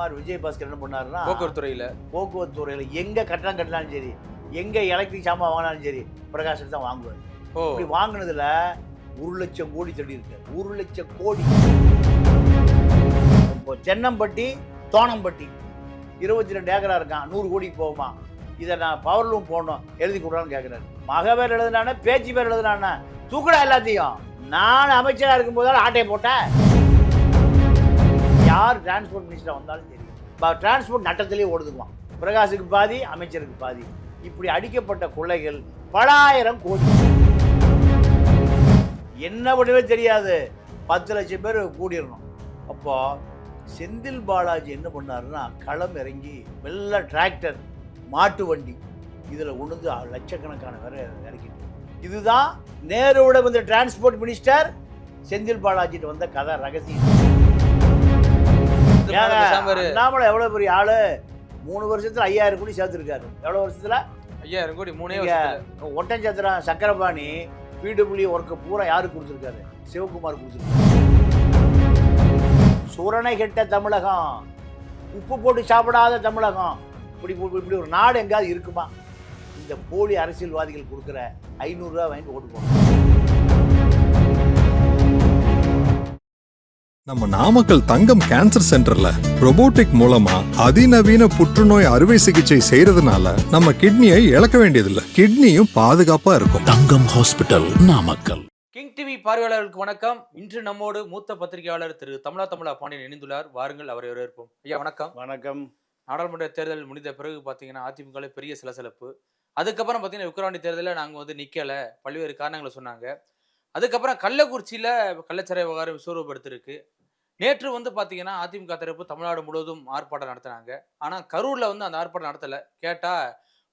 MR Vijayabaskar என்ன பண்ணாருன்னா போக்குவரத்து துறையில போக்குவரத்து துறையில் எங்கே கட்டணம் கட்டினாலும் சரி எங்கே எலக்ட்ரிக் சாமான் வாங்கினாலும் சரி பிரகாஷ் தான் வாங்குவார். ஓ. இப்படி வாங்கினதுல ஒரு லட்சம் கோடி தள்ளி இருக்கு. ஒரு லட்சம் கோடி. இப்போ தென்னம்பட்டி தோணம்பட்டி இருபத்தி ரெண்டு ஏக்கரா இருக்கான் நூறு கோடிக்கு போகுமா? இதை நான் பவர் லூம் போடணும் எழுதி கொடுறான்னு கேட்குறாரு மக பேர் எழுதுனானே பேச்சு பேர் எழுதுனானே? தூக்குடா எல்லாத்தையும். நான் அமைச்சராக இருக்கும்போது ஆட்டையை போட்டேன். யார் டிரான்ஸ்போர்ட் மினிஸ்டராக வந்தாலும் சரி. டிரான்ஸ்போர்ட் நட்டத்திலேயே ஓடுதுவான் பிரகாஷுக்கு பாதி அமைச்சருக்கு பாதி. இப்படி அடிக்கப்பட்ட கொள்ளைகள் பலாயிரம் கோடி. என்ன பண்ணவே தெரியாது. பத்து லட்சம் பேர் கூடிடணும். அப்போ செந்தில் பாலாஜி என்ன பண்ணாருன்னா களம் இறங்கி வெள்ள டிராக்டர் மாட்டு வண்டி இதில் உணர்ந்து லட்சக்கணக்கான பேரை இறக்கிட்டு இதுதான் நேருவோட வந்த டிரான்ஸ்போர்ட் மினிஸ்டர் செந்தில் பாலாஜிட்டு வந்த கதை ரகசியம். இரு. அண்ணாமலை. எவ்வளோ பெரிய ஆளு? மூணு வருஷத்துல ஐயாயிரம் கோடி சேர்த்துருக்காரு. எவ்வளோ வருஷத்துல? ஐயாயிரம் கோடி மூணே வருஷத்துல. ஒட்டஞ்சத்திரம் சக்கரபாணி பிடபிள்யூ ஒர்க்கு பூரா யாருக்கு கொடுத்துருக்காரு? சிவகுமார் கொடுத்துருக்காரு. சூரணை கெட்ட தமிழகம். உப்பு போட்டு சாப்பிடாத தமிழகம். இப்படி இப்படி- ஒரு நாடு எங்கேயாவது இருக்குமா? இந்த போலி அரசியல்வாதிகள் கொடுக்குற ஐநூறுரூவா வாங்கி ஓட்டு போகணும் நம்ம நாமக்கல் தங்கம் கேன்சர் சென்டர்ல robotic மூலமா அதிநவீன புற்றுநோய் அறுவை சிகிச்சை செய்யறதுனால நம்ம கிட்னியை இழக்க வேண்டியதில்லை. கிட்னியும் பாதுகாப்பா இருக்கும். Thangam hospital Namakkal. King TV பார்வையாளர்களுக்கு வணக்கம். இன்று நம்மோடு மூத்த பத்திரிகையாளர் திரு தமிழா தமிழா பாண்டியன் இணைந்துள்ளார். வாருங்கள் அவரை வரவேற்போம். ஐயா வணக்கம். வணக்கம். நாடாளுமன்ற தேர்தல் முடிந்த பிறகு பார்த்தீங்கன்னா அதிமுக பெரிய சலசலப்பு. அதுக்கப்புறம் பார்த்தீங்கன்னா விக்கிரவாண்டி தேர்தலில் நாங்கள் வந்து நிற்கலை பல்வேறு காரணங்களை சொன்னாங்க. அதுக்கப்புறம் கள்ளக்குறிச்சியில் கள்ளச்சாராய விவகாரம் விஸ்வரூபடுத்திருக்கு நேற்று வந்து பார்த்தீங்கன்னா அதிமுக தரப்பு தமிழ்நாடு முழுவதும் ஆர்ப்பாட்டம் நடத்தினாங்க. ஆனால் கரூரில் வந்து அந்த ஆர்ப்பாட்டம் நடத்தலை. கேட்டால்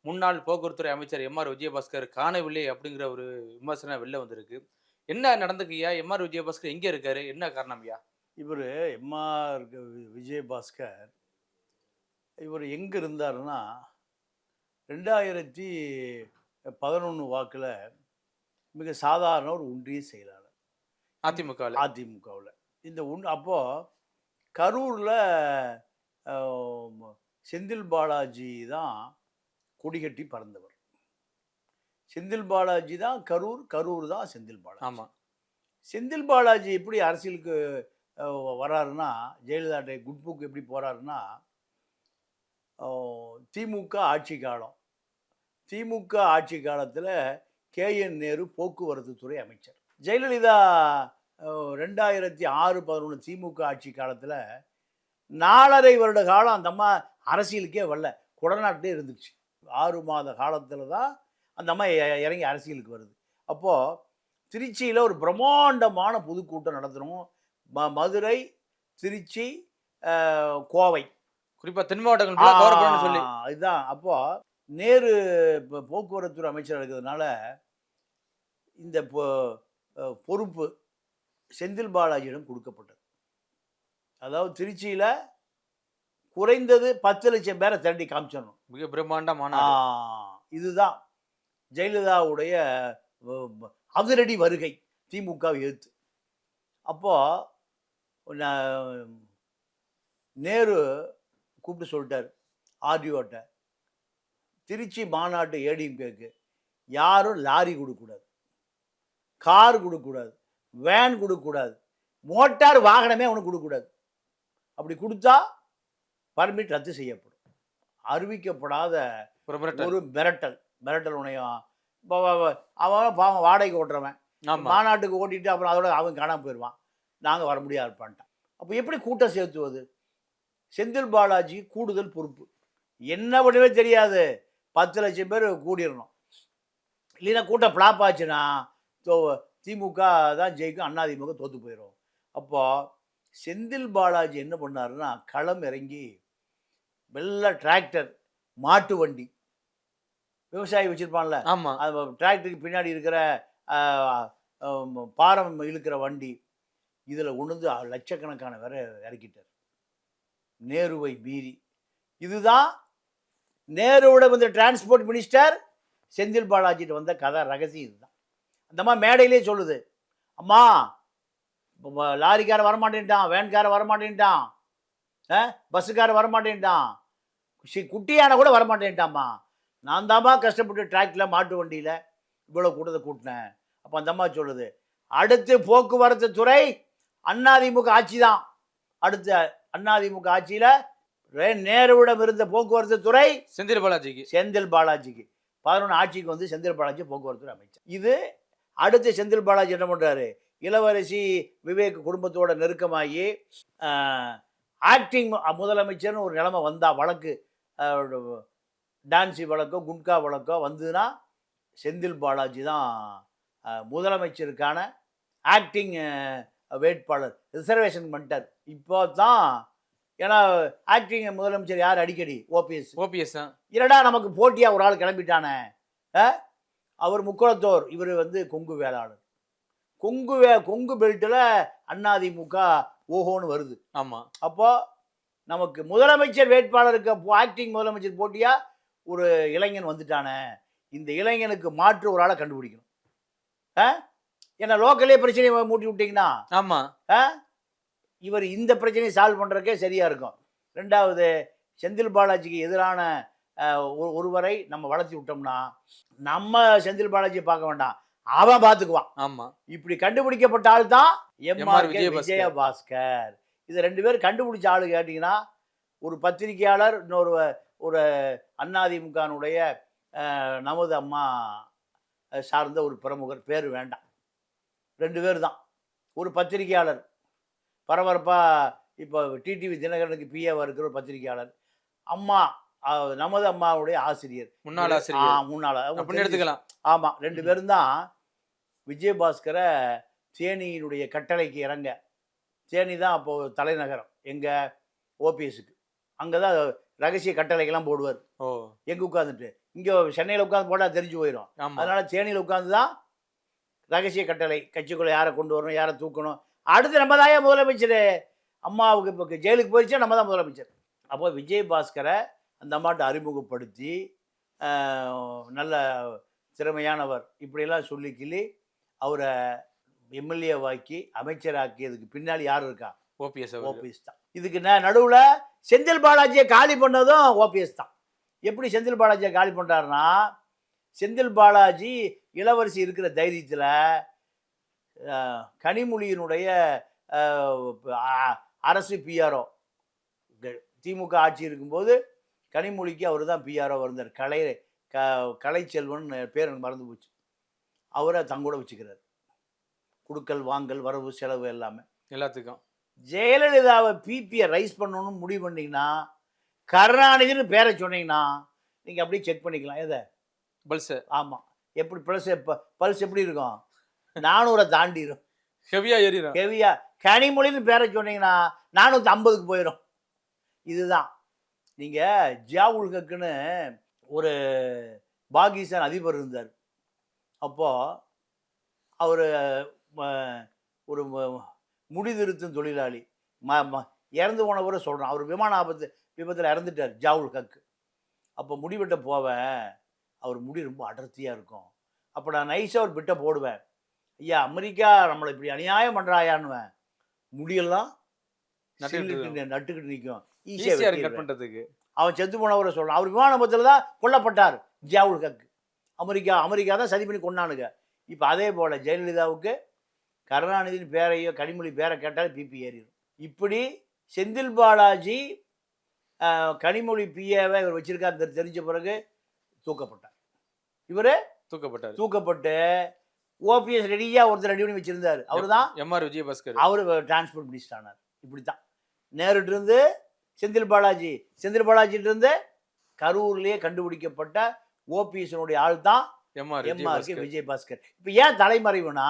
முன்னாள் போக்குவரத்துறை அமைச்சர் எம்ஆர் விஜயபாஸ்கர் காணவில்லை அப்படிங்கிற ஒரு விமர்சனம் வெளில வந்திருக்கு. என்ன நடந்துக்குயா எம்ஆர் விஜயபாஸ்கர் எங்கே இருக்காரு? என்ன காரணம் ஐயா? இவர் எம்ஆர் விஜயபாஸ்கர் இவர் எங்கே இருந்தாருன்னா ரெண்டாயிரத்தி பதினொன்று வாக்கில் மிக சாதாரண ஒரு ஒன்றிய செயலாளர் அதிமுகவில். அதிமுகவில். இந்த உண் அப்போது கரூரில் செந்தில் பாலாஜி தான் கொடிகட்டி பறந்தவர். செந்தில் பாலாஜி தான் கரூர் கரூர் தான் செந்தில் பாலாஜி. ஆமாம் செந்தில் பாலாஜி எப்படி அரசியலுக்கு வராருன்னா ஜெயலலிதாட்டை குட் புக் எப்படி போறாருன்னா அஹ், திமுக ஆட்சி காலம். திமுக ஆட்சி காலத்தில் கேஎன் நேரு போக்குவரத்து துறை அமைச்சர். ஜெயலலிதா ரெண்டாயிரத்தி ஆறு பதினொன்று திமுக ஆட்சி காலத்தில் நாலரை வருட காலம் அந்த அம்மா அரசியலுக்கே வரல. குடநாட்டிலே இருந்துச்சு. ஆறு மாத காலத்தில் தான் அந்த அம்மா இறங்கி அரசியலுக்கு வருது. அப்போது திருச்சியில் ஒரு பிரம்மாண்டமான பொதுக்கூட்டம் நடத்தணும். ம மதுரை திருச்சி கோவை. குறிப்பாக தென் மாவட்டங்கள் சொல்லி. இதுதான். அப்போ நேரு இப்போ போக்குவரத்துறை அமைச்சர் இருக்கிறதுனால இந்த பொறுப்பு செந்தில் பாலாஜியிடம் கொடுக்கப்பட்டது. அதாவது திருச்சியில் குறைந்தது பத்து லட்சம் பேரை திரட்டி காமிச்சிடணும். மிக பிரம்மாண்டமான இதுதான் ஜெயலலிதாவுடைய அதிரடி வருகை திமுக எதிர்த்து. அப்போ நான் நேரு கூப்பிட்டு சொல்லிட்டார் ஆர்டிஓட்ட. திருச்சி மாநாட்டு ஏடிஎம்கேக்கு யாரும் லாரி கொடுக்கக்கூடாது. கார் கொடுக்கக்கூடாது. வேன் கொடுக்கக்கூடாது. மோட்டார் வாகனமே அவனுக்கு கொடுக்கக்கூடாது. அப்படி கொடுத்தா பர்மிட் ரத்து செய்யப்படும். அறிவிக்கப்படாத ஒரு மிரட்டல். மிரட்டல். உனையும் அவன் பாவம் வாடகைக்கு ஓட்டுறவன். மாநாட்டுக்கு ஓட்டிட்டு அப்புறம் அதோட அவன் காணாம போயிடுவான் நாங்கள் வர முடியாது இருப்பான்ட்டான் அப்போ எப்படி கூட்டம் சேர்த்துவது செந்தில் பாலாஜி கூடுதல் பொறுப்பு. என்ன பண்ணுவே தெரியாது. பத்து லட்சம் பேர் கூடிடணும். இல்லைன்னா கூட்டம் ஃப்ளாப் ஆச்சுன்னா திமுக தான் ஜெயிக்கும் அதிமுக தோத்து போயிடும் அப்போ செந்தில் பாலாஜி என்ன பண்ணாருன்னா களம் இறங்கி வெள்ள டிராக்டர் மாட்டு வண்டி விவசாயி வச்சிருப்பான்ல ஆமா. அது டிராக்டருக்கு பின்னாடி இருக்கிற பாரம் இழுக்கிற வண்டி இதில் உணர்ந்து லட்சக்கணக்கான பேரை இறக்கிட்டார். நேருவை மீறி. இதுதான் நேருவோட வந்த டிரான்ஸ்போர்ட் மினிஸ்டர் செந்தில் பாலாஜிட்டு வந்த கதை ரகசியம் இதுதான். அந்த அம்மா மேடையிலே சொல்லுது அம்மா லாரிக்கார வரமாட்டேன்ட்டான் வேன்கார வரமாட்டேன்ட்டான் பஸ்ஸுக்காரன் வரமாட்டேன்ட்டான் சி குட்டியான கூட வரமாட்டேன்ட்டாம்மா. நான் தாம்மா கஷ்டப்பட்டு டிராக்ல மாட்டு வண்டியில் இவ்வளோ கூட்டத்தை கூட்டினேன். அப்போ அந்த அம்மா சொல்லுது அடுத்து போக்குவரத்து துறை அதிமுக ஆட்சி தான். அடுத்த அதிமுக ஆட்சியில் நேருவிடம் இருந்த போக்குவரத்து துறை செந்தில் பாலாஜிக்கு. செந்தில் பாலாஜிக்கு. பதினொன்று ஆட்சிக்கு வந்து செந்தில் பாலாஜி போக்குவரத்து அமைச்சர். இது அடுத்து செந்தில் பாலாஜி என்ன பண்ணுறாரு இளவரசி விவேக் குடும்பத்தோட நெருக்கமாகி ஆக்டிங் முதலமைச்சர்னு ஒரு நிலைமை வந்தா வழக்கு டான்சி வழக்கோ குட்கா வழக்கோ வந்ததுன்னா செந்தில் பாலாஜி தான் முதலமைச்சருக்கான ஆக்டிங் வேட்பாளர் ரிசர்வேஷன் பண்ணிட்டார். இப்போ தான் ஏன்னா ஆக்டிங் முதலமைச்சர் யார் அடிக்கடி? ஓபிஎஸ் ஓபிஎஸ் இல்லடா நமக்கு போட்டியா ஒரு ஆள் கிளம்பிட்டானே? அவர் முக்குளத்தோர் இவர் வந்து கொங்கு வேளாளர். கொங்கு வே கொங்கு பெல்ட்டில் அதிமுக ஓஹோன்னு வருது. ஆமா. அப்போ நமக்கு முதலமைச்சர் வேட்பாளருக்கு ஆக்டிங் முதலமைச்சர் போட்டியா? ஒரு இளைஞன் வந்துட்டானே. இந்த இளைஞனுக்கு மாற்று ஒரு ஆளை கண்டுபிடிக்கணும். ஆ? ஏன்னா லோக்கலே பிரச்சனையை மூட்டி விட்டீங்கன்னா. ஆமா. ஆ? இவர் இந்த பிரச்சனையை சால்வ் பண்ணுறதுக்கே சரியா இருக்கும். ரெண்டாவது செந்தில் பாலாஜிக்கு எதிரான ஒருவரை நம்ம வளர்த்தி விட்டோம்னா நம்ம செந்தில் பாலாஜியை பார்க்க வேண்டாம். அவன் பார்த்துக்குவான். ஆமா. இப்படி கண்டுபிடிக்கப்பட்ட ஆள் தான் எம்ஆர் விஜயபாஸ்கர். விஜயபாஸ்கர். இது ரெண்டு பேரும் கண்டுபிடிச்ச ஆளு கேட்டிங்கன்னா ஒரு பத்திரிகையாளர் இன்னொரு ஒரு அதிமுகனுடைய நமது அம்மா சார்ந்த ஒரு பிரமுகர். பேர் வேண்டாம். ரெண்டு பேர் தான். ஒரு பத்திரிகையாளர். பரபரப்பாக இப்போ டிடிவி தினகரனுக்கு பிஏவாக இருக்கிற ஒரு பத்திரிகையாளர். அம்மா நமது அம்மாவுடைய ஆசிரியர். முன்னாள் ஆசிரியர். முன்னாள். எடுத்துக்கலாம். ஆமாம் ரெண்டு பேரும் தான் விஜயபாஸ்கரை தேனியினுடைய கட்டளைக்கு இறங்க. தேனி தான் அப்போது தலைநகரம் எங்கள் ஓபிஎஸ்க்கு. அங்கே தான் ரகசிய கட்டளைக்கெல்லாம் போடுவார். ஓ. எங்கே உட்காந்துட்டு இங்கே சென்னையில் உட்காந்து போட்டால் தெரிஞ்சு போயிடும் அதனால தேனியில் உட்காந்து தான் ரகசிய கட்டளை கட்சிக்குள்ளே யாரை கொண்டு வரணும் யாரை தூக்கணும். அடுத்து நம்ம தான் முதலமைச்சர். அம்மாவுக்கு இப்போ ஜெயிலுக்கு போயிடுச்சா நம்ம தான் முதலமைச்சர். அப்போ விஜயபாஸ்கரை அந்த அம்மாட்ட அறிமுகப்படுத்தி நல்ல திறமையானவர் இப்படியெல்லாம் சொல்லி கிள்ளி அவரை எம்எல்ஏவாக்கி அமைச்சராக்கியதுக்கு பின்னாடி யார் இருக்கா? ஓபிஎஸ் ஓபிஎஸ் தான். இதுக்கு ந நடுவில் செந்தில் பாலாஜியை காலி பண்ணதும் ஓபிஎஸ் தான். எப்படி செந்தில் பாலாஜியை காலி பண்ணுறாருன்னா செந்தில் பாலாஜி இளவரசி இருக்கிற தைரியத்தில் கனிமொழியினுடைய அரசு பிஆர்ஓ திமுக ஆட்சி இருக்கும்போது கனிமொழிக்கு அவர் தான் பிஆர்ஓ இருந்தார் கலை க கலைச்செல்வன் பேர் எனக்கு மறந்து போச்சு. அவரை தங்கூட வச்சுக்கிறார். குடுக்கல் வாங்கல் வரவு செலவு எல்லாமே. எல்லாத்துக்கும். ஜெயலலிதாவை பிபியை ரைஸ் பண்ணணும்னு முடிவு பண்ணீங்கன்னா கருணாநிதினு பேரை சொன்னீங்கன்னா நீங்கள் அப்படியே செக் பண்ணிக்கலாம். எதை? பல்ஸ். ஆமாம் எப்படி ப்ளஸ் பல்ஸ் எப்படி இருக்கும்? நானூறை தாண்டிடும் ஹெவியா ஏறிடும் ஹெவியா கனிமொழின்னு பேரை சொன்னீங்கன்னா நானூற்றி ஐம்பதுக்கு போயிடும் இதுதான். நீங்கள் ஜியாவுல்கக்குன்னு ஒரு பாகிஸ்தான் அதிபர் இருந்தார். அப்போது அவர் ஒரு முடிதிருத்தும் தொழிலாளி. ம ம இறந்து போனவரை சொல்கிறான் அவர் விமான ஆபத்து விபத்தில் இறந்துட்டார் ஜாவுல் ஹக் அப்போ முடிவெட்ட போவேன். அவர் முடி ரொம்ப அடர்த்தியாக இருக்கும். அப்போ நான் நைஸாக ஒரு பிட்டை போடுவேன். ஐயா அமெரிக்கா நம்மளை இப்படி அநியாயம் பண்ணுறாயான்னுவேன் முடியெல்லாம் நட்டுக்கிட்டு நட்டுக்கிட்டு நிற்கும் ஈஸியா இருக்கு கட் ஈஸியாக பண்றதுக்கு. அவன் செத்து போனவரை சொல்கிறான் அவர் விமான விபத்தில் தான் கொல்லப்பட்டார். ஜியாவுல் ஹக். அமெரிக்கா அமெரிக்கா தான் சதி பண்ணி கொண்டானுங்க இப்போ அதே போல் ஜெயலலிதாவுக்கு கருணாநிதியின் பேரையோ கனிமொழி பேரை கேட்டாலே பிபி ஏறிடும். இப்படி செந்தில் பாலாஜி கனிமொழி பிஏவை இவர் வச்சிருக்காரு தெரிஞ்ச பிறகு தூக்கப்பட்டார். இவர் தூக்கப்பட்டாரு. தூக்கப்பட்டு ஓபிஎஸ் ரெடியாக ஒருத்தர் ரெடி பண்ணி வச்சிருந்தார். அவர் தான் எம்ஆர் விஜயபாஸ்கர். அவர் டிரான்ஸ்போர்ட் மினிஸ்டர் ஆனார். இப்படி தான் நேருட்டு இருந்து செந்தில் பாலாஜி. செந்தில் பாலாஜிட்டு இருந்து கரூர்லேயே கண்டுபிடிக்கப்பட்ட ஓபிஎஸ்னுடைய ஆள் தான் எம்ஆர் எம்ஆர்கே விஜயபாஸ்கர். விஜயபாஸ்கர். இப்போ ஏன் தலைமறைவுனா?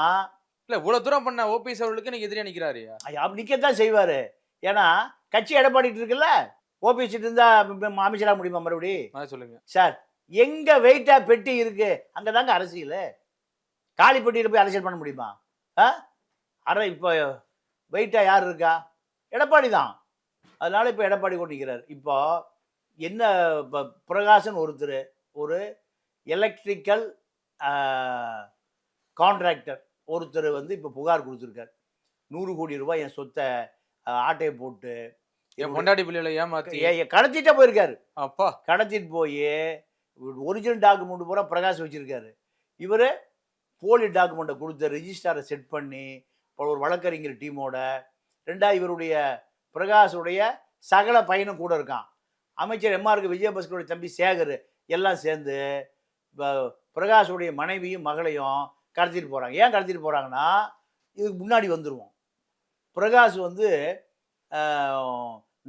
இல்ல இவ்வளவு தூரம் பண்ண ஓபிஎஸ் அவர்களுக்கு நீங்க எதிரியா நிக்கிறாருயா ஐயா, அப்படி நிற்கத்தான் செய்வார். ஏன்னா கட்சி எடப்பாடிட்டு இருக்குல்ல? ஓபிஎஸ் இருந்தா அமைச்சராக முடியுமா மறுபடி? சொல்லுங்க. சார் எங்க வெயிட்டா பெட்டி இருக்கு? அங்கே தாங்க அரசியல். காலி பெட்டியில் போய் அரசியல் பண்ண முடியுமா? ஆ? அரை இப்போ வெயிட்டா யார் இருக்கா? எடப்பாடி தான். அதனால இப்போ எடப்பாடி கொண்டு நிற்கிறார் இப்போ என்ன இப்போ பிரகாசன் ஒருத்தர் ஒரு எலக்ட்ரிக்கல் கான்ட்ராக்டர் ஒருத்தர் வந்து இப்போ புகார் கொடுத்துருக்கார். நூறு கோடி ரூபாய் என் சொத்தை ஆட்டையை போட்டு என் பொண்டாடி பிள்ளைகளை ஏமாத்தி ஏ- கடத்திட்டே போயிருக்காரு. அப்பா. கடத்திட்டு போய் ஒரிஜினல் டாக்குமெண்ட் பூரா பிரகாஷ் வச்சிருக்காரு. இவர் போலி டாக்குமெண்ட்டை கொடுத்து ரெஜிஸ்டாரை செட் பண்ணி இப்போ ஒரு வழக்கறிஞர் டீமோட ரெண்டா இவருடைய பிரகாஷுடைய சகல பையனும் கூட இருக்கான். அமைச்சர் எம்ஆருக்கு விஜயபாஸ்கருடைய தம்பி சேகர் எல்லாம் சேர்ந்து பிரகாஷுடைய மனைவியும் மகளையும் கடத்திட்டு போகிறாங்க ஏன் கடத்திட்டு போகிறாங்கன்னா இதுக்கு முன்னாடி வந்துடுவோம் பிரகாஷ் வந்து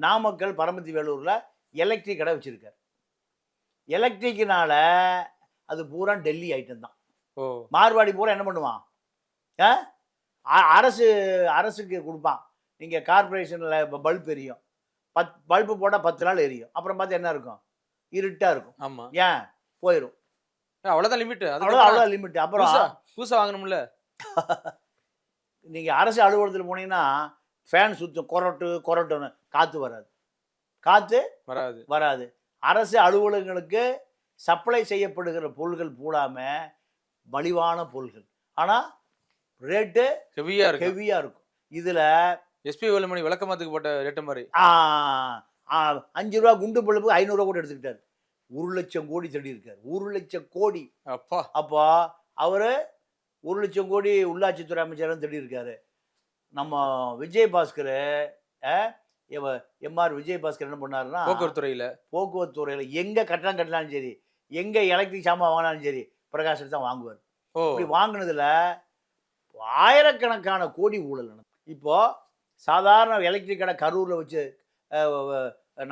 நாமக்கல் பரமத்தி வேலூரில் எலக்ட்ரிக் கடை வச்சுருக்கார். எலக்ட்ரிக்கினால அது பூரா டெல்லி ஐட்டம் தான். மார்வாடி பூரா என்ன பண்ணுவான்? அரசு அரசுக்கு கொடுப்பான். நீங்கள் கார்பரேஷனில் பல்ப் எரியும். பத் பல்பு போட்டால் பத்து நாள் எரியும். அப்புறம் பார்த்து என்ன இருக்கும்? இருட்டாக இருக்கும். ஆமா. ஏன்? போயிடும் அவ்வளவுதான் லிமிட் அவ்வளோ அவ்வளோ லிமிட் அப்புறம் புதுசா புதுசா வாங்கணும்ல? நீங்கள் அரசு அலுவலகத்தில் போனீங்கன்னா ஃபேன் சுற்றும் கொரட்டு கொரட்டுன்னு காற்று வராது. காற்று வராது. வராது. அரசு அலுவலகங்களுக்கு சப்ளை செய்யப்படுகிற பொருள்கள் பூடாம மலிவான பொருள்கள். ஆனால் ரேட்டு ஹெவியா இருக்கு ஹெவியாக இருக்கும். இதில் எஸ்பி வேலுமணி விளக்கமாத்துக்கு போட்ட ரேட்டு மாதிரி. அஞ்சு ரூபா குண்டு பல்புக்கு ஐநூறுரூவா கூட எடுத்துக்கிட்டாரு. ஒரு லட்சம் கோடி தேடி இருக்காரு. ஒரு லட்சம் கோடி. அப்பா. அப்போ அவர் ஒரு லட்சம் கோடி உள்ளாட்சித்துறை அமைச்சரும் தேடி இருக்காரு. நம்ம விஜயபாஸ்கர் எம்ஆர் விஜயபாஸ்கர் என்ன பண்ணாருன்னா போக்குவரத்து துறையில. போக்குவரத்து துறையில் எங்கே கட்டணம் கட்டினாலும் சரி எங்கே எலக்ட்ரிக் சாமான் வாங்கினாலும் சரி பிரகாஷ் தான் வாங்குவார். இப்படி வாங்கினதுல ஆயிரக்கணக்கான கோடி ஊழல் நடக்கும் இப்போ சாதாரண எலக்ட்ரிக் கடை கரூரில் வச்சு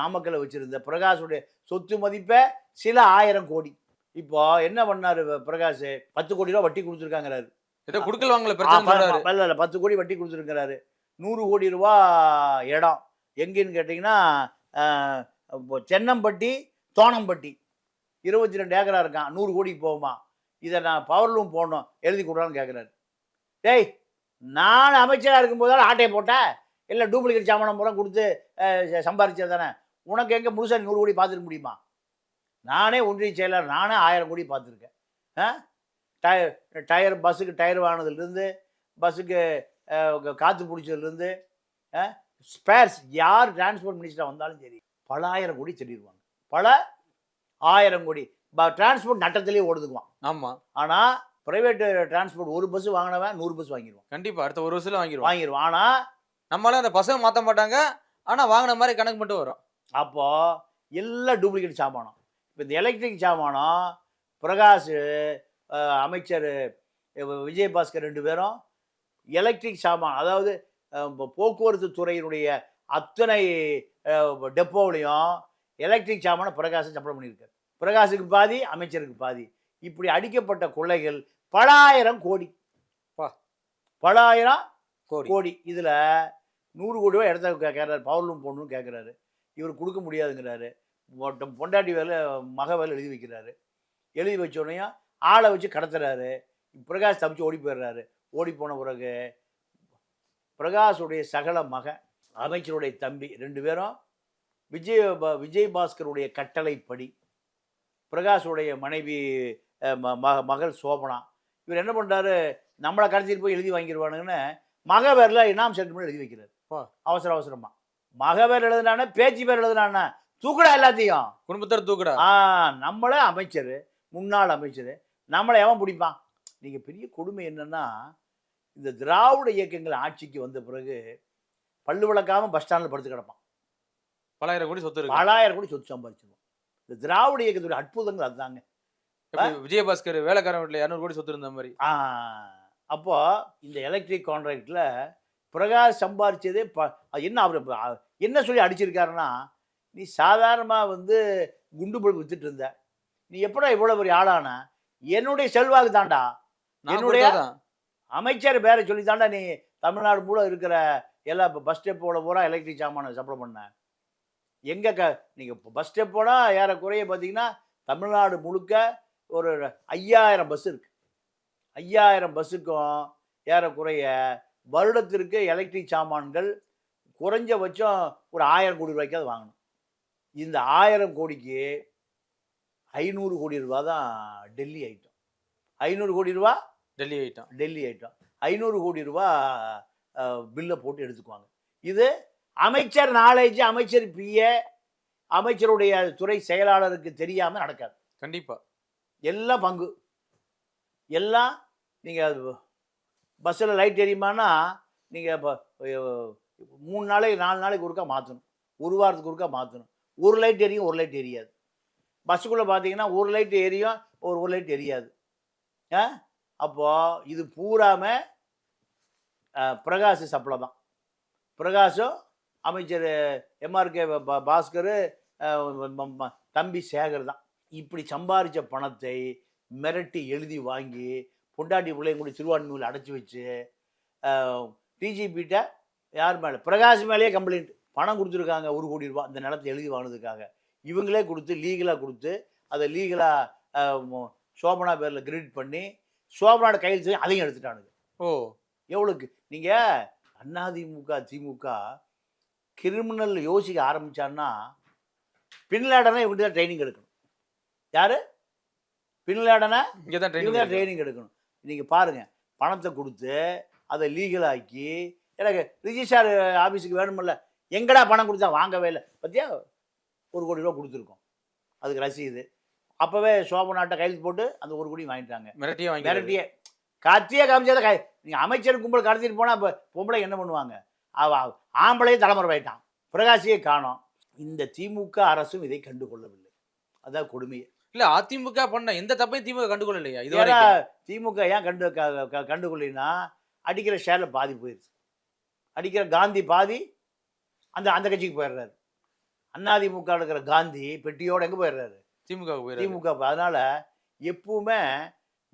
நாமக்கல்ல வச்சிருந்த பிரகாஷுடைய சொத்து மதிப்பே சில ஆயிரம் கோடி. இப்போ என்ன பண்ணாரு பிரகாஷ்? பத்து கோடி ரூபா வட்டி கொடுத்துருக்காங்கிறாரு. ஏதோ குடுக்கல் இல்ல இல்ல பத்து கோடி வட்டி கொடுத்துருக்கிறாரு நூறு கோடி ரூபா இடம். எங்கேன்னு கேட்டிங்கன்னா இப்போ தென்னம்பட்டி தோணம்பட்டி. இருபத்தி ரெண்டு ஏக்கரா இருக்கான். நூறு கோடிக்கு போகுமா? இதை நான் பவர் லூம் போடணும். எழுதி கொடுறான்னு கேட்குறாரு டேய் நான் அமைச்சராக இருக்கும்போதால ஆட்டையை போட்டேன் இல்லை டூப்ளிகேட் சாமானம் பூரா கொடுத்து சம்பாரிச்சது தானே? உனக்கு எங்கே முழுசாக நூறு கோடி பார்த்துருக்க முடியுமா? நானே ஒன்றிய செயலர் நானே ஆயிரம் கோடி பார்த்துருக்கேன். ஆ டயர் டயர் பஸ்ஸுக்கு டயர் வாங்கினதுலேருந்து பஸ்ஸுக்கு காற்று பிடிச்சதுலேருந்து ஸ்பேர்ஸ் யார் டிரான்ஸ்போர்ட் மினிஸ்டராக வந்தாலும் சரி பல ஆயிரம் கோடி சொல்லிடுவாங்க பல ஆயிரம் கோடி. டிரான்ஸ்போர்ட் நட்டத்திலேயே ஓடுதுக்குவான். ஆமா. ஆனால் ப்ரைவேட் டிரான்ஸ்போர்ட் ஒரு பஸ் வாங்கினவன் நூறு பஸ் வாங்கிடுவான் கண்டிப்பா அடுத்த ஒரு வருஷத்துல வாங்கிடுவோம் வாங்கிடுவான் ஆனால் நம்மளால அந்த பசங்க மாத்த மாட்டாங்க ஆனா வாங்கின மாதிரி கணக்கு மட்டும் வரும். அப்போ எல்லாம் டூப்ளிகேட் சாமானம். இப்போ இந்த எலக்ட்ரிக் சாமானம் பிரகாஷ் அமைச்சர் விஜயபாஸ்கர் ரெண்டு பேரும் எலக்ட்ரிக் சாமான் அதாவது போக்குவரத்து துறையினுடைய அத்தனை டெப்போவிலையும் எலக்ட்ரிக் சாமானை பிரகாஷ் சப்ளை பண்ணியிருக்காரு. பிரகாஷுக்கு பாதி அமைச்சருக்கு பாதி. இப்படி அடிக்கப்பட்ட கொள்ளைகள் பலாயிரம் கோடி. பா. பலாயிரம் கோடி. கோடி. இதில் நூறு கோடி ரூபாய் இடத்த கேட்குறாரு. பவர் லூம் போடணும்னு கேட்குறாரு. இவர் கொடுக்க முடியாதுங்கிறாரு. பொண்டாட்டி வேலை மக வேலை எழுதி வைக்கிறாரு. எழுதி வச்ச உடனே ஆளை வச்சு கடத்துறாரு. பிரகாஷ் தப்பிச்சு ஓடி போயிடுறாரு. ஓடி போன பிறகு பிரகாஷுடைய சகல மகன் அமைச்சருடைய தம்பி ரெண்டு பேரும் விஜய விஜய் பாஸ்கருடைய கட்டளைப்படி பிரகாஷுடைய மனைவி மக மகள் சோபனா இவர் என்ன பண்ணுறாரு நம்மளை கடத்திட்டு போய் எழுதி வாங்கிடுவானுங்கன்னு மக பேரில் இனாம் செட்டில்மெண்ட் எழுதி வைக்கிறார். அவசர அவசரமா. மக பேர் எழுதுனானே பேச்சு பேர் எழுதுனானே? தூக்குடா எல்லாத்தையும். குடும்பத்தார் தூக்குடா. ஆ நம்மளே அமைச்சர் முன்னாள் அமைச்சர். நம்மளை எவன் பிடிப்பான்? நீங்கள் பெரிய கொடுமை என்னன்னா இந்த திராவிட இயக்கங்கள் ஆட்சிக்கு வந்த பிறகு பல்லு விளக்காம பஸ் ஸ்டாண்டில் படுத்து கிடப்பான். பலாயிரம் கோடி சொத்து பலாயிரம் கோடி சொத்து சம்பாதிச்சிருவோம். இந்த திராவிட இயக்கத்துடைய அற்புதங்கள் அதுதாங்க. விஜயபாஸ்கர் வேலைக்காரன் வீட்டுல இரநூறு கோடி சொத்து இருந்த மாதிரி. அப்போ இந்த எலக்ட்ரிக் கான்ட்ராக்டில் பிரகாஷ் சம்பாரிச்சதே ப என்ன அவர் என்ன சொல்லி அடிச்சிருக்காருன்னா நீ சாதாரணமாக வந்து குண்டு பல்பு வித்துட்டு இருந்த. நீ எப்படா இவ்வளோ பெரிய ஆளான? என்னுடைய செல்வாக்கு நான் என்னுடைய-. அமைச்சர் பேரை சொல்லி தாண்டா நீ தமிழ்நாடு பூரா இருக்கிற எல்லா இப்போ பஸ் ஸ்டெப்போட பூரா எலக்ட்ரிக் சாமானை சப்ளை பண்ண. எங்கே க நீங்கள் பஸ் ஸ்டெப்போனா ஏறக்குறைய பார்த்தீங்கன்னா தமிழ்நாடு முழுக்க ஒரு ஐயாயிரம் பஸ் இருக்கு. ஐயாயிரம் பஸ்ஸுக்கும் ஏறக்குறைய வருடத்திற்கு எலக்ட்ரிக் சாமான்கள் குறைஞ்சபட்சம் ஒரு ஆயிரம் கோடி ரூபாய்க்காவது வாங்கணும். இந்த ஆயிரம் கோடிக்கு ஐநூறு கோடி ரூபா தான் டெல்லி ஐட்டம் ஐநூறு கோடி ரூபா டெல்லி ஐட்டம் டெல்லி ஐட்டம் ஐநூறு கோடி ரூபா பில்லை போட்டு எடுத்துக்குவாங்க. இது அமைச்சர் நாலேஜ் அமைச்சர் பிஏ அமைச்சருடைய துறை செயலாளருக்கு தெரியாம நடக்காது. கண்டிப்பா. எல்லாம் பங்கு. எல்லாம் நீங்கள் பஸ்ஸில் லைட் எரியுமானா நீங்கள் இப்போ மூணு நாளைக்கு நாலு நாளைக்கு ஒருக்கா மாற்றணும் ஒரு வாரத்துக்கு ஒருக்கா மாற்றணும் ஒரு லைட் எரியும் ஒரு லைட் எரியாது. பஸ்ஸுக்குள்ளே பார்த்தீங்கன்னா ஒரு லைட் எரியும் ஒரு ஒரு லைட் எரியாது. ஆ? அப்போது இது பூராமல் பிரகாஷ் சப்ளை தான். பிரகாஷும் அமைச்சர் எம்ஆர்கே பாஸ்கர் தம்பி சேகர் தான். இப்படி சம்பாரித்த பணத்தை மிரட்டி எழுதி வாங்கி பொண்டாட்டி பிள்ளைங்க கூட சிறுபான்மையில் அடைச்சி வச்சு டிஜிபிட்ட யார் மேலே? பிரகாஷ் மேலேயே கம்ப்ளைண்ட் பணம் கொடுத்துருக்காங்க ஒரு கோடி ரூபாய் இந்த நிலத்தை எழுதி வாங்கினதுக்காக. இவங்களே கொடுத்து லீகலாக கொடுத்து அதை லீகலாக சோபனா பேரில் கிரெடிட் பண்ணி சோபனாட கையில் செஞ்சு அதையும் எடுத்துட்டானுங்க. ஓ. எவ்வளோக்கு நீங்கள் அதிமுக திமுக கிரிமினல் யோசிக்க ஆரம்பிச்சான்னா பின்லாடனை இவங்க தான் ட்ரைனிங் எடுக்கணும். யாரு? பின்லாடனை இங்க தான் இவங்க தான் ட்ரைனிங் ட்ரைனிங் எடுக்கணும். நீங்கள் பாருங்க பணத்தை கொடுத்து அதை லீகலாக்கி எனக்கு ரிஜிஸ்டார் ஆஃபீஸுக்கு வேணுமில்ல எங்கடா பணம் கொடுத்தா வாங்கவே இல்லை. பத்தியா? ஒரு கோடி ரூபா கொடுத்துருக்கோம். அதுக்கு ரசீது. அப்போவே சோபனாட்டை கையெழுத்து போட்டு அந்த ஒரு கோடி வாங்கிட்டாங்க. மிரட்டியே வாங்கி மிரட்டியே. கத்தியே காமிச்சதை கை நீங்கள் அமைச்சர் கும்பல் கடத்திட்டு போனால் இப்போ பொம்பளை என்ன பண்ணுவாங்க? அவ ஆம்பளையே தலைமுறை ஆயிட்டான் பிரகாசியை காணோம். இந்த திமுக அரசும் இதை கண்டுகொள்ளவில்லை. அதான் கொடுமையே. இல்ல அதிமுக பண்ண எந்த தப்பையும் திமுக கண்டுகொள்ளலையா? இது ஏன்னா வரைக்கும். திமுக ஏன் கண்டு கண்டுகொள்ளினா அடிக்கிற ஷேரில் பாதி போயிடுச்சு அடிக்கிற காந்தி பாதி அந்த அந்த கட்சிக்கு போயிடுறாரு. அதிமுக இருக்கிற காந்தி பெட்டியோட எங்கே போயிடுறாரு? திமுக போயிரு திமுக அதனால எப்பவுமே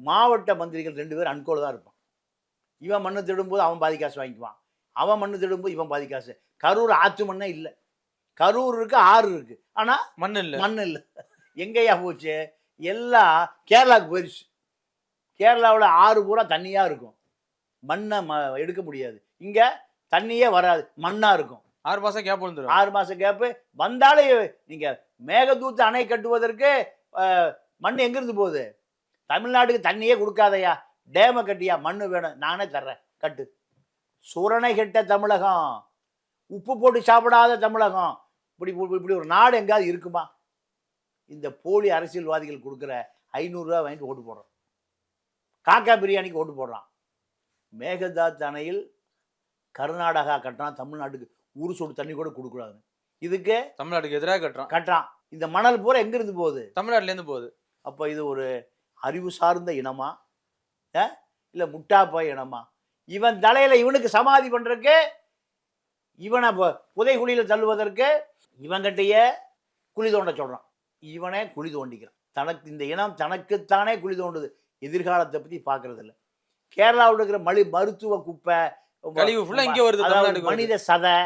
மாவட்ட மந்திரிகள் ரெண்டு பேரும் அன்கோல தான் இருப்பான். இவன் மண்ணு திடும்போது அவன் பாதி காசு வாங்கிக்குவான். அவன் மண்ணு திடும்போது இவன் பாதி காசு. கரூர் ஆற்று மண்ணே இல்லை. கரூர் இருக்கு ஆறு இருக்கு. ஆனா மண் இல்ல. மண் இல்லை. எங்கேயா போச்சு? எல்லாம் கேரளாவுக்கு போயிடுச்சு கேரளாவில் ஆறு பூரா தண்ணியாக இருக்கும். மண்ணை ம எடுக்க முடியாது. இங்கே தண்ணியே வராது. மண்ணாக இருக்கும். ஆறு மாசம் கேப் வந்துடும் ஆறு மாதம் கேப்பு வந்தாலே நீங்கள் மேகதூத்து அணை கட்டுவதற்கு மண் எங்கிருந்து போகுது? தமிழ்நாட்டுக்கு தண்ணியே கொடுக்காதயா? டேமை கட்டியா? மண்ணு வேணும். நானே தர்றேன். கட்டு. சுரணை கெட்ட தமிழகம். உப்பு போட்டு சாப்பிடாத தமிழகம். இப்படி இப்படி- இப்படி ஒரு நாடு எங்காவது இருக்குமா? இந்த போலி அரசியல்வாதிகள் கொடுக்குற ஐநூறுரூவா வாங்கிட்டு ஓட்டு போடுறோம். காக்கா பிரியாணிக்கு ஓட்டு போடுறான். மேகதாத் அணையில் கர்நாடகா கட்டுறான் தமிழ்நாட்டுக்கு ஒரு சொட்டு தண்ணி கூட கொடுக்கூடாது இதுக்கு தமிழ்நாட்டுக்கு எதிராக கட்டுறான். கட்டுறான். இந்த மணல் பூரா எங்கிருந்து போகுது? தமிழ்நாட்டுல இருந்து போகுது. அப்போ இது ஒரு அறிவு சார்ந்த இனமா? இல்லை முட்டாப்பா இனமா? இவன் தலையில இவனுக்கு சமாதி பண்றதுக்கு இவனை புதைகுழியில தள்ளுவதற்கு இவன்கிட்டயே குழி தோண்ட சொல்றான். இவனே குழி தோண்டிக்கிறான். தனக்கு இந்த இனம் தனக்குத்தானே குழி தோண்டுது. எதிர்காலத்தை பத்தி பார்க்கறது இல்ல கேரளாவில் இருக்கிற மலி மருத்துவ குப்பை இங்க வருது. மனித சதை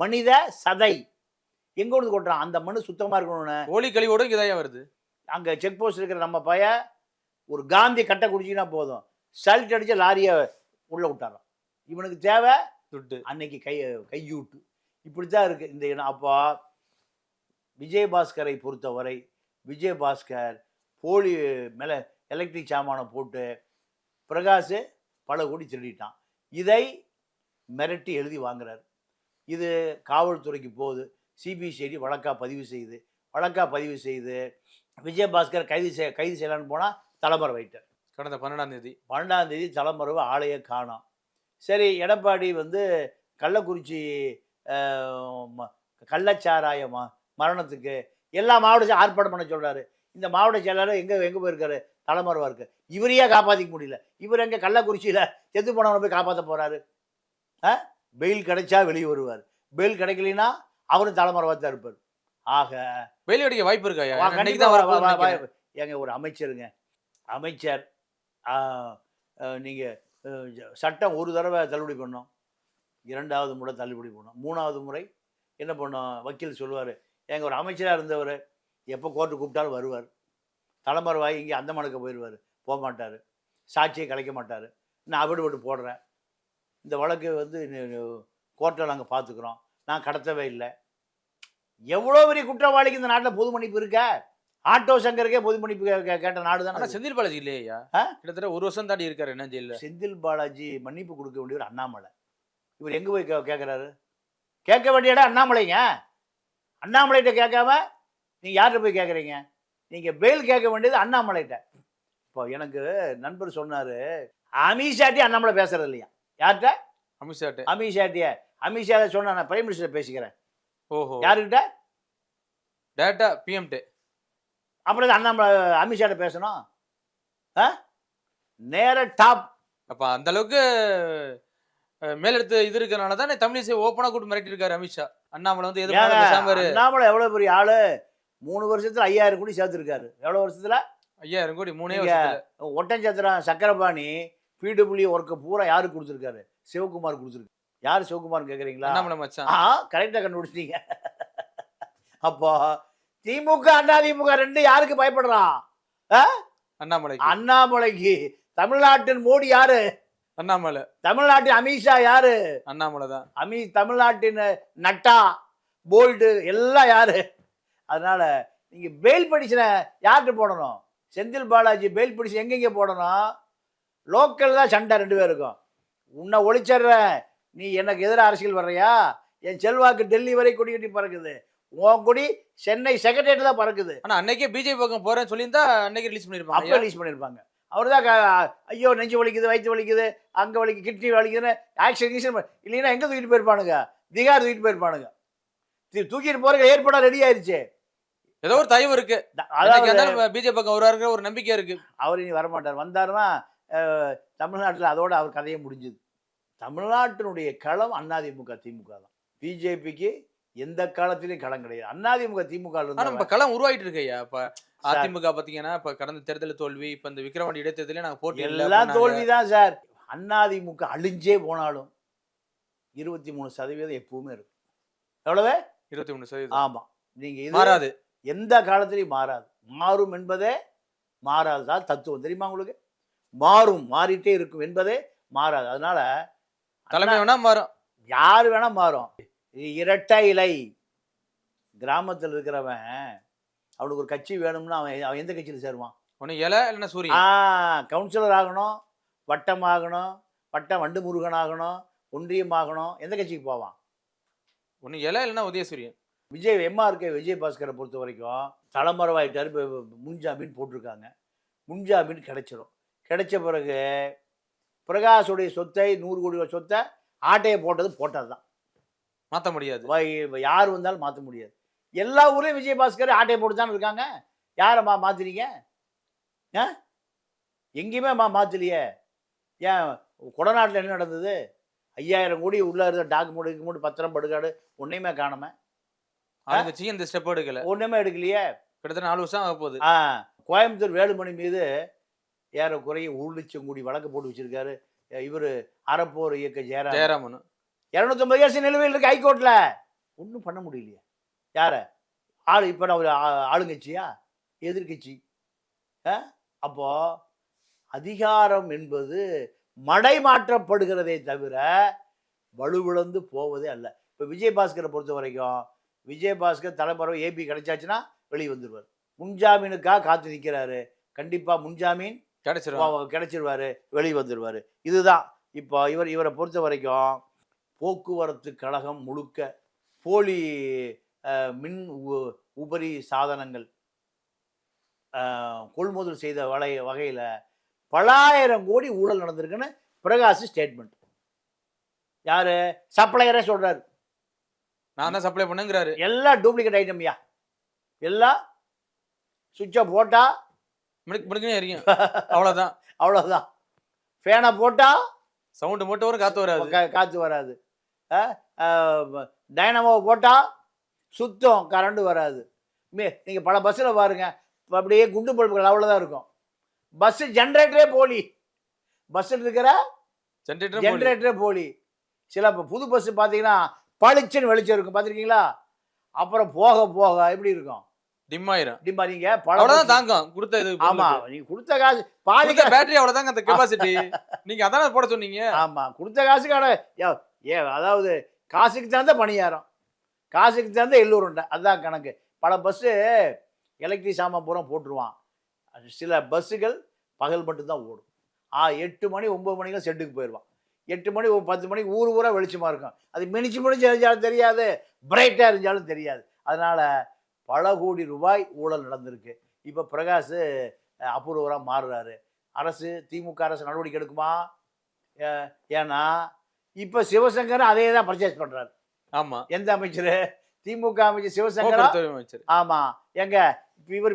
மனித சதை. எங்க கொண்டு கொட்டுறான்? அந்த மண்ணு சுத்தமா இருக்கணும்னு. கோழி கழிவோட இங்கதான் வருது? அங்கே செக் போஸ்ட் இருக்கிற நம்ம பைய ஒரு காந்தி கட்டை குடிச்சின்னா போதும். சல்ட் அடிச்சு லாரியை உள்ள விட்டாராம் இவனுக்கு தேவை துட்டு. அன்னைக்கு கை கையூட்டு இப்படித்தான் இருக்கு இந்த இனம். அப்போ விஜயபாஸ்கரை பொறுத்தவரை விஜயபாஸ்கர் போலி மேலே எலக்ட்ரிக் சாமானை போட்டு பிரகாஷ் பல கோடி திருடிட்டான். இதை மிரட்டி எழுதி வாங்குறாரு. இது காவல்துறைக்கு போகுது. சிபிசிஐடி வழக்கா பதிவு செய்யுது வழக்கா பதிவு செய்து விஜயபாஸ்கர் கைது செய் கைது செய்யலான்னு போனால் தலைமறை வைட்டார் கடந்த பன்னெண்டாம் தேதி. பன்னெண்டாம் தேதி தலைமறைவு ஆளையே காணோம். சரி எடப்பாடி வந்து கள்ளக்குறிச்சி ஆஹ், ம- கள்ளச்சாராய ம மரணத்துக்கு எல்லா மாவட்ட ஆர்ப்பாட்டம் பண்ண சொல்றாரு. இந்த மாவட்ட செயலாளர் எங்க எங்க போயிருக்காரு? தலைமறைவா இருக்கு. இவரையே காப்பாத்திக்க முடியல. இவர் எங்க கள்ளக்குறிச்சியில செத்து போனவனை போய் காப்பாற்ற போறாரு? ஆ? பெயில் கிடைச்சா வெளியே வருவார். பெயில் கிடைக்கலைன்னா அவரும் தலைமறைவா தான் இருப்பார். ஆக வெளியே அடிக்க வாய்ப்பு இருக்கா. ஏங்க ஒரு அமைச்சருங்க. அமைச்சர் ஆ, ஆ, நீங்க ஆ, ஜ- சட்டம் ஒரு தடவை தள்ளுபடி பண்ணோம் இரண்டாவது முறை தள்ளுபடி பண்ணோம் மூணாவது முறை என்ன பண்ணோம் வக்கீல் சொல்லுவார் எங்க ஒரு அமைச்சராக இருந்தவர் எப்போ கோர்ட்டு கூப்பிட்டாலும் வருவார். தலைமறைவாய் இங்கே அந்த மனுக்க போயிடுவார் போக மாட்டார் சாட்சியை கலைக்க மாட்டார். நான் அவிடு விட்டு போடுறேன். இந்த வழக்கு வந்து கோர்ட்டில் நாங்கள் பார்த்துக்குறோம் நான் கடத்தவே இல்லை. எவ்வளோ பெரிய குற்றவாளிக்கு இந்த நாட்டில் பொது மன்னிப்பு இருக்க? ஆட்டோ சங்கருக்கே பொது மன்னிப்பு கேட்ட நாடு தானே செந்தில் பாலாஜி இல்லையா? கிட்டத்தட்ட ஒரு வருஷம் தாண்டி இருக்காரு என்ன ஜெயில செந்தில் பாலாஜி மன்னிப்பு கொடுக்க வேண்டியவர் அண்ணாமலை. இவர் எங்கே போய் கே கேட்குறாரு கேட்க வேண்டிய இடம் அண்ணாமலைங்க. அண்ணாமலைகிட்ட கேட்காம நீங்க யார்கிட்ட போய் கேட்குறீங்க நீங்க பெயில் கேட்க வேண்டியது அண்ணாமலைகிட்ட. இப்போ எனக்கு நண்பர் சொன்னாரு அமித்ஷாட்டி அண்ணாமலை பேசுறது இல்லையா? யார்கிட்ட? அமித்ஷாட்டு அமித்ஷாட்டிய அமித்ஷா சொன்னா நான் பிரைம் மினிஸ்டர் பேசிக்கிறேன். ஓஹோ. யாருக்கிட்ட டேட்டா பிஎம்டே அப்புறம் அண்ணாமலை அமித்ஷாட்ட பேசணும். ஆ? நேர டாப் அப்ப அந்த அளவுக்கு மேலெடுத்து இது இருக்கறனால தான் தமிழிசை ஓப்பனா கூட்டு மிரட்டி இருக்காரு அமித்ஷா அண்ணாமலை வந்து எது. அண்ணாமலை எவ்வளவு பெரிய ஆளு? மூணு வருஷத்துல ஐயாயிரம் கோடி சேர்த்திருக்காரு. எவ்வளவு வருஷத்துல? ஐயாயிரம் கோடி மூணே வருஷத்துல. ஒட்டஞ்சத்திரம் சக்கரபாணி பிடபிள்யூ ஒர்க்கை பூரா யாருக்கு கொடுத்துருக்காரு? சிவகுமார் கொடுத்துருக்கு. யார் சிவகுமார் கேக்குறீங்களா? அண்ணாமலை மச்சான். ஆ கரெக்டா கண்டுபிடிச்சிட்டீங்க. அப்போ திமுக அண்ணா திமுக ரெண்டு யாருக்கு பயப்படுறான்? அண்ணாமலை அண்ணாமலைக்கு. தமிழ்நாட்டின் மோடி யாரு? அண்ணாமலை. தமிழ்நாட்டின் அமித்ஷா யாரு? அண்ணாமலை தான். அமி தமிழ்நாட்டின் நட்டா போல்டு எல்லாம் யாரு? அதனால நீங்க பெயில் படிச்சன யார்கிட்ட போடணும்? செந்தில் பாலாஜி பெயில் படிச்சு எங்கெங்க போடணும்? லோக்கல் தான் சண்டை ரெண்டு பேருக்கும் உன்னை ஒழிச்சிடுறேன் நீ எனக்கு எதிராக அரசியல் வர்றியா? என் செல்வாக்கு டெல்லி வரை கொடி கட்டி பறக்குது. உன் கொடி சென்னை செக்ரட்டரியேட் தான் பறக்குது. ஆனா அன்னைக்கே பிஜேபி பக்கம் போறேன்னு சொல்லியிருந்தா அன்னைக்கு ரிலீஸ் அப்போ பண்ணிருப்பாங்க ரிலீஸ் பண்ணியிருப்பாங்க அவர் தான் ஐயோ நெஞ்சு வலிக்குது வயிற்று வலிக்குது அங்கே வலிக்கு கிட்னி வலிக்குதுன்னு ஆக்ஷன் கீஷன் இல்லைன்னா எங்கே தூக்கிட்டு போயிருப்பானுங்க? திகார் தூக்கிட்டு போயிருப்பானுங்க. தூக்கிட்டு போறதுக்கு ஏற்பாடாக ரெடி ஆயிருச்சு. ஏதோ ஒரு தயவு இருக்கு. அதாவது பிஜேபி பக்கம் வருவாருங்கிற ஒரு நம்பிக்கை இருக்கு. அவர் இனி வரமாட்டார். வந்தாருன்னா தமிழ்நாட்டில் அதோட அவர் கதையை முடிஞ்சுது. தமிழ்நாட்டினுடைய களம் அதிமுக திமுக தான். பிஜேபிக்கு எந்த காலத்திலையும் களம் கிடையாது. அதிமுக திமுக நம்ம களம் உருவாயிட்டு இருக்கு ஐயா. இப்ப அதிமுக பாத்தீங்கன்னா இப்ப கடந்த தேர்தல் தோல்வி இப்ப இந்த விக்ரவாண்டி இடைத்தேர்தலே நாங்க போட்டி எல்லாம் அப்படின்னாங்க. தோல்வி தான் சார். அதிமுக அழிஞ்சே போனாலும் இருபத்தி மூணு சதவீதம் எப்பவுமே இருக்கும் எவ்வளவு? இருபத்தி மூணு சதவீதம். ஆமா. நீங்க மாறாது. எந்த காலத்திலையும் மாறாது. மாறும் என்பதே மாறாது. தான் தத்துவம் தெரியுமா உங்களுக்கு? மாறும் மாறிட்டே இருக்கும் என்பதே மாறாது. அதனால தலைமை வேணா மாறும். யார் வேணா மாறும். இரட்டை இலை. கிராமத்தில் இருக்கிறவன் அவனுக்கு ஒரு கட்சி வேணும்னா அவன் அவன் எந்த கட்சியில் சேருவான்? ஒண்ணு இலை இல்லைன்னா ஆ சூரியன் கவுன்சிலர் ஆகணும் வட்டம் ஆகணும் வட்டம் வண்டு முருகன் ஆகணும் ஒன்றியம் ஆகணும் எந்த கட்சிக்கு போவான்? ஒண்ணு இலை இல்லைன்னா உதயசூரியன். விஜய் எம்ஆர்கே விஜய் பாஸ்கரை பொறுத்த வரைக்கும் தலைமறைவாயிட்டார் இப்போ முன்ஜாமீன் போட்டிருக்காங்க. முன்ஜாமீன் கிடைச்சிரும். கிடைச்ச பிறகு பிரகாஷுடைய சொத்தை நூறு கோடி சொத்தை ஆட்டையை போட்டது போட்டது தான் மாத்த முடியாது. யார் வந்தாலும் மாற்ற முடியாது. எல்லா ஊரையும் விஜய் பாஸ்கர் ஆட்டையை போட்டு தானே இருக்காங்க? யாரை மா மாத்துறீங்க? ஆ? எங்கேயுமே மா மாற்றலையே ஏன் கொடநாட்டில் என்ன நடந்தது? ஐயாயிரம் கோடி உள்ள இருந்த டாக்குமெண்ட் மூட்டு பத்திரம் படுகாடு ஒன்றையுமே காணாம. ஆளுங்கட்சி இந்த ஸ்டெப் எடுக்கல. ஒன்றுமே எடுக்கலையே. கிட்டத்தட்ட நாலு வருஷம் ஆக போகுது. ஆ கோயம்புத்தூர் வேலுமணி மீது ஏறக்குறைய ஒரு லட்சம் கோடி வழக்கு போட்டு வச்சிருக்காரு. இவர் அறப்போர் இயக்க ஜெயராம் ஜெயராமன். இரநூத்தம்பது கேஸ் நிலுவையில் இருக்கு ஹைகோர்ட்டில் ஒன்றும் பண்ண முடியலையே. யார? ஆளு இப்போ நான் ஒரு ஆளுங்கட்சியா? எதிர்க்கட்சி ஆ? அப்போ அதிகாரம் என்பது மடை மாற்றப்படுகிறதே தவிர வலுவிழந்து போவதே அல்ல. இப்போ விஜயபாஸ்கரை பொறுத்த வரைக்கும் விஜயபாஸ்கர் தலைமுறை ஏபி கிடைச்சாச்சுன்னா வெளியே வந்துடுவார் முன்ஜாமீனுக்காக காத்து நிற்கிறாரு கண்டிப்பாக முன்ஜாமீன் கிடைச்சிரும். அவ- கிடைச்சிருவாரு. வெளியே வந்துடுவார் இதுதான். இப்போ இவர் இவரை பொறுத்த வரைக்கும் போக்குவரத்து கழகம் முழுக்க போலி மின் உ- உபரி சாதனங்கள் கொள்முதல் செய்த வலை வகையில் பலாயிரம் கோடி ஊழல் நடந்திருக்குன்னு பிரகாஷ் ஸ்டேட்மெண்ட். யாரு? சப்ளையரே சொல்றாரு. நான் தான் சப்ளை பண்ணுங்கிறாரு. எல்லாம் டூப்ளிகேட் ஐட்டம்யா எல்லாம் சுவிட்சை போட்டா மிடுக்கு மிடுக்குன்னு எரியும். அவ்வளவுதான். அவ்வளோதான் ஃபேனை போட்டா சவுண்ட் மட்டும் வரும் காத்து வராது. கா- காத்து வராது. டைனமோவை போட்டால் சுத்தம் கரண்ட் வராது. மே நீங்கள் பல பஸ்ஸில் பாருங்க. இப்ப அப்படியே குண்டு பல்புகள் அவ்வளோதான் இருக்கும். பஸ்ஸு ஜென்ரேட்டரே போலி. பஸ்ஸில் இருக்கிற ஜென்ரேட்டர் ஜென்ரேட்டரே போலி. சில இப்போ புது பஸ்ஸு பார்த்தீங்கன்னா பளிச்சுன்னு வெளிச்சம் இருக்கும். பார்த்துருக்கீங்களா அப்புறம் போக போக எப்படி இருக்கும்? டிம் ஆயிரும் bus- தாங்கும். கொடுத்த இது ஆமா நீங்க கொடுத்த காசு பாதி கொடுத்த பேட்டரி அவ்வளவுதாங்க அந்த கெபாசிட்டி நீங்க அதானே போட சொன்னீங்க? ஆமா கொடுத்த காசுக்கான ஏ அதாவது காசுக்கு தகுந்த பணியாரம். காசுக்கு தகுந்த எல்லூருண்டை அதுதான் கணக்கு. பல பஸ்ஸு எலக்ட்ரிக் சாமான் பூரா போட்டுருவான். சில பஸ்ஸுகள் பகல் மட்டும்தான் ஓடும். ஆ எட்டு மணி ஒம்பது மணிக்கு செட்டுக்கு போயிடுவான் எட்டு மணி பத்து மணிக்கு ஊர் ஊராக வெளிச்சமாக இருக்கும். அது மினிச்சு மினிச்சு எரிஞ்சாலும் தெரியாது பிரைட்டாக எரிஞ்சாலும் தெரியாது. அதனால் பல கோடி ரூபாய் ஊழல் நடந்திருக்கு. இப்போ பிரகாஷ் அஹ், அபூர்வராக மாறுறாரு. அரசு திமுக அரசு நடவடிக்கை எடுக்குமா? ஏன்னா இப்போ சிவசங்கர் அதே தான் பர்ச்சேஸ் பண்ணுறாரு ஆமா. எந்த அமைச்சர்? திமுக அமைச்சர் சிவசங்கரா? அமைச்சர். ஆமா. எங்க இவர்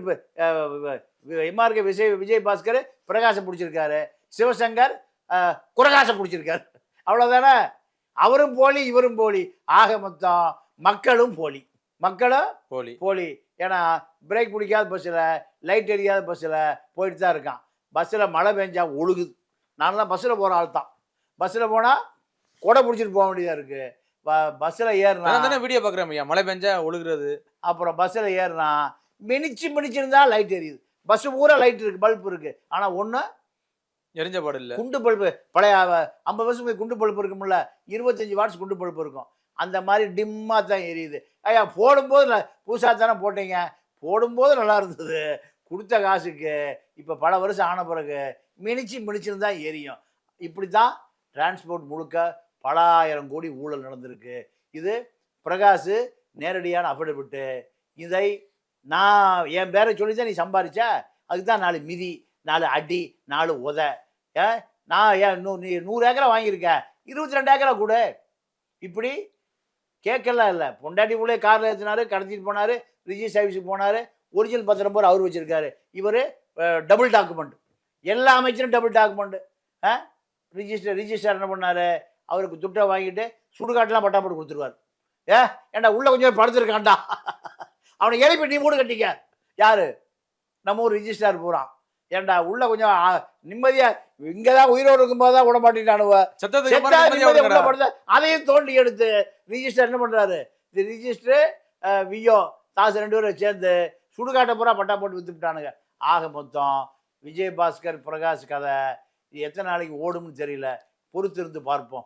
எம்ஆர்கே விஜய் விஜய் பாஸ்கர் பிரகாசம் பிடிச்சிருக்காரு. சிவசங்கர் குரகாசம் பிடிச்சிருக்காரு. அவ்வளவுதானே? அவரும் போலி இவரும் போலி. ஆக மொத்தம் மக்களும் போலி. மக்களும் போலி. போலி. ஏன்னா பிரேக் பிடிக்காத பஸ்ஸில் லைட் எரியாத பஸ்ஸில் போயிட்டு தான் இருக்கான். பஸ்ஸில் மழை பெஞ்சா ஒழுகுது. நான்லாம் பஸ்ஸில் போகிற ஆள் தான் பஸ்ஸில் போனால் கொடை பிடிச்சிட்டு போக வேண்டியதாக இருக்குது பஸ்ஸில் ஏறினா தானே வீடியோ பாக்குறேன் ஐயா. மழை பெஞ்சா ஒழுகுறது. அப்புறம் பஸ்ஸில் ஏறினா மினிச்சு மினிச்சிருந்தா லைட் எரியுது. பஸ் பூரா லைட் இருக்கு பல்ப் இருக்கு. ஆனால் ஒன்று எரிஞ்ச பாடு இல்ல. குண்டு பல்பு பழைய ஐம்பது வருஷம் குண்டு பல்பு இருக்கும்ல இருபத்தஞ்சி வாட்ஸ் குண்டு பல்பு இருக்கும். அந்த மாதிரி டிம்மாக தான் எரியுது. ஐயா போடும்போது ந- புதுசா தானே போட்டீங்க. போடும்போது நல்லா இருந்தது. கொடுத்த காசுக்கு இப்போ பல வருஷம் ஆன பிறகு மினிச்சு மினிச்சுன்னு தான் எரியும். இப்படி தான் டிரான்ஸ்போர்ட் முழுக்க பல ஆயிரம் கோடி ஊழல் நடந்திருக்கு. இது பிரகாஷ் நேரடியான அஃபிடவிட்டு இதை நான் என் பேரை சொல்லி தான் நீ சம்பாரிச்ச? அதுக்கு தான் நாலு மிதி நாலு அடி நாலு உத. நான் ஏன் நூ நீ நூறு ஏக்கரை வாங்கியிருக்க? இருபத்தி ரெண்டு ஏக்கரா கூட. இப்படி கேட்கலாம் இல்லை. பொண்டாட்டி உள்ளே காரில் ஏற்றினார் கடத்திட்டு போனார் ரிஜிஸ்டர் சர்வீஸுக்கு போனார் ஒரிஜினல் பத்திரம் போகிற அவர் வச்சுருக்காரு. இவர் டபுள் டாக்குமெண்ட் எல்லா அமைச்சரும் டபுள் டாக்குமெண்ட் ஆ ரிஜிஸ்டர் ரிஜிஸ்டர் என்ன பண்ணார்? அவருக்கு துட்டை வாங்கிட்டு சுடுகாட்டெலாம் பட்டா போட்டு கொடுத்துருவார். ஏ ஏண்டா உள்ளே கொஞ்சம் படுத்துருக்கான்டா. அவனை எழுப்பி நீ மூடு கட்டிக்க. யாரு? நம்ம ஊர் ரிஜிஸ்டார் பூரா. ஏண்டா உள்ள கொஞ்சம் நிம்மதியா இங்கதான் உயிரோடு இருக்கும்போது தான் விட மாட்டேங்கிறானுவ அதையும் தோண்டி எடுத்து ரிஜிஸ்டர் என்ன பண்றாரு? இந்த ரிஜிஸ்டர் வியோ தாசு ரெண்டு பேரும் சேர்ந்து சுடுகாட்டை பூரா பட்டா போட்டு வித்துட்டானுங்க ஆக மொத்தம் விஜய் பாஸ்கர் பிரகாஷ் கதை இது எத்தனை நாளைக்கு ஓடும்னு தெரியல. பொறுத்திருந்து பார்ப்போம்.